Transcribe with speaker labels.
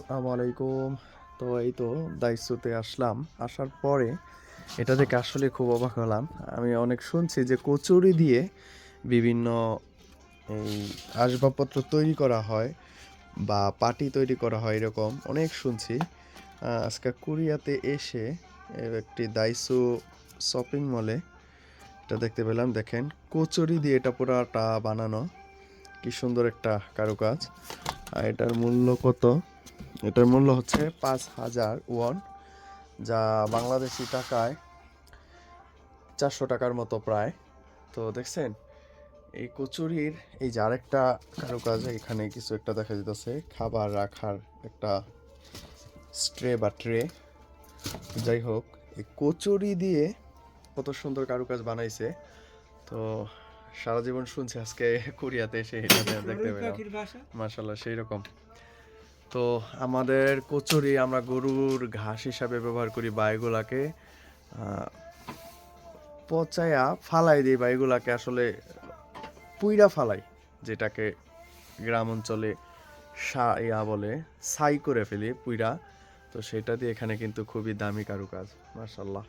Speaker 1: আসসালামু আলাইকুম। তো এই তো দাইসুতে আসলাম। আসার পরে এটা দেখে আসলে খুব অবাক হলাম। আমি অনেক শুনছি যে কচুরি দিয়ে বিভিন্ন এই আসবাবপত্র তৈরি করা হয় বা পাটি তৈরি করা হয় এরকম অনেক শুনছি। আজকে কোরিয়াতে এসে একটি দাইসু শপিং মলে এটা দেখতে পেলাম। দেখেন, কচুরি দিয়ে এটা পুরাটা বানানো। কি সুন্দর একটা কারুকাজ। আর এটার মূল্য কত? এটার মূল্য হচ্ছে পাঁচ হাজার ওয়ান যা বাংলাদেশি টাকায় চারশো টাকার মতো প্রায়। তো দেখছেন এই কচুরির এই যে আরেকটা কারুকাজ এখানে কিছু একটা দেখা যেতেছে খাবার রাখার একটা স্ট্রে বা ট্রে। যাই হোক এই কচুরি দিয়ে কত সুন্দর কারুকাজ বানাইছে। তো সারা জীবন শুনছি আজকে কোরিয়াতে এসে এটা দেখতে পেলাম। মার্শাল্লাহ সেই রকম তো আমাদের কচুরি আমরা গরুর ঘাস হিসাবে ব্যবহার করি বা এগুলাকে আহ, পচায়া ফালাই দিই বা এগুলাকে আসলে পুইরা ফালাই যেটাকে গ্রাম অঞ্চলে ইয়া বলে ছাই করে ফেলি পুইরা। তো সেটা দিয়ে এখানে কিন্তু খুবই দামি কারুকাজ মার্শাল্লাহ